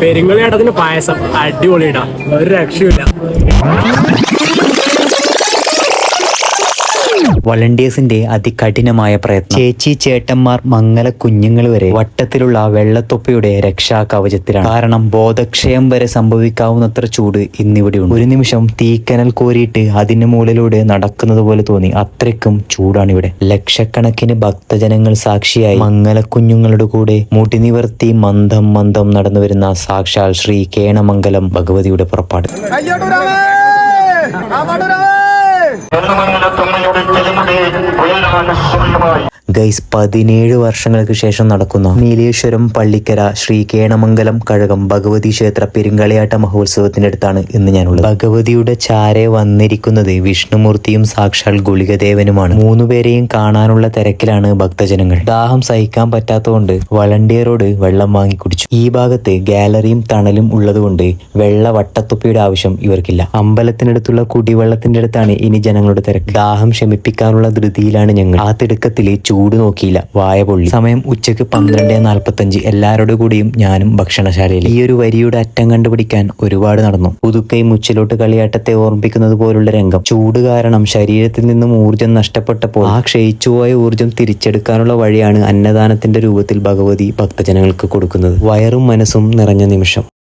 പെരിങ്ങളിയാട്ടത്തിന് പായസം. അടിപൊളിയിടാം ഒരു രക്ഷയില്ല വളണ്ടിയേഴ്സിന്റെ അതികഠിനമായ പ്രയത്നം. ചേച്ചി ചേട്ടന്മാർ മംഗല കുഞ്ഞുങ്ങൾ വരെ വട്ടത്തിലുള്ള വെള്ളത്തൊപ്പയുടെ രക്ഷാ കവചത്തിലാണ് കാരണം ബോധക്ഷയം വരെ സംഭവിക്കാവുന്നത്ര ചൂട് ഇന്നിവിടെ ഉണ്ട് ഒരു നിമിഷം തീക്കനൽ കോരിയിട്ട് അതിന് മുകളിലൂടെ നടക്കുന്നത് പോലെ തോന്നി. അത്രയ്ക്കും ചൂടാണ് ഇവിടെ ലക്ഷക്കണക്കിന് ഭക്തജനങ്ങൾ സാക്ഷിയായി മംഗല കുഞ്ഞുങ്ങളുടെ കൂടെ മുടി നിവർത്തി മന്ദം മന്ദം നടന്നു വരുന്ന സാക്ഷാൽ ശ്രീ കേണമംഗലം ഭഗവതിയുടെ പുറപ്പാട്. I'm gonna show you my. Guys പതിനേഴ് വർഷങ്ങൾക്ക് ശേഷം നടക്കുന്ന. നീലേശ്വരം പള്ളിക്കര ശ്രീ കേണമംഗലം കഴകം ഭഗവതി ക്ഷേത്ര പെരുങ്കളിയാട്ട മഹോത്സവത്തിന്റെ അടുത്താണ് ഇന്ന് ഞാനുള്ളത്. ഭഗവതിയുടെ ചാരെ വന്നിരിക്കുന്നത് വിഷ്ണുമൂർത്തിയും സാക്ഷാൽ ഗുളികദേവനുമാണ്. മൂന്നുപേരെയും കാണാനുള്ള തിരക്കിലാണ് ഭക്തജനങ്ങൾ. ദാഹം സഹിക്കാൻ പറ്റാത്തതുകൊണ്ട് വളണ്ടിയറോട് വെള്ളം വാങ്ങി കുടിച്ചു. ഈ ഭാഗത്ത് ഗാലറിയും തണലും ഉള്ളതുകൊണ്ട് വെള്ള വട്ടത്തൊപ്പിയുടെ ആവശ്യം ഇവർക്കില്ല. അമ്പലത്തിനടുത്തുള്ള കുടിവെള്ളത്തിന്റെ അടുത്താണ് ഇനി ജനങ്ങളുടെ തിരക്ക്. ദാഹം ശമിപ്പിക്കാനുള്ള ധൃതിയിലാണ് ഞങ്ങൾ. ആ തിടുക്കത്തിൽ ചൂട് നോക്കിയില്ല വായ പൊള്ളി. സമയം ഉച്ചയ്ക്ക് പന്ത്രണ്ട് നാൽപ്പത്തഞ്ച്. എല്ലാവരുടെ കൂടിയും ഞാനും ഭക്ഷണശാലയിൽ. ഈ ഒരു വരിയുടെ അറ്റം കണ്ടുപിടിക്കാൻ ഒരുപാട് നടന്നു. പുതുക്കൈ മുച്ചിലോട്ട് കളിയാട്ടത്തെ ഓർമ്മിപ്പിക്കുന്നത് പോലുള്ള രംഗം. ചൂട് കാരണം ശരീരത്തിൽ നിന്നും ഊർജം നഷ്ടപ്പെട്ടപ്പോൾ ആ ക്ഷയിച്ചുപോയ ഊർജം തിരിച്ചെടുക്കാനുള്ള വഴിയാണ് അന്നദാനത്തിന്റെ രൂപത്തിൽ ഭഗവതി ഭക്തജനങ്ങൾക്ക് കൊടുക്കുന്നത്. വയറും മനസ്സും നിറഞ്ഞ നിമിഷം.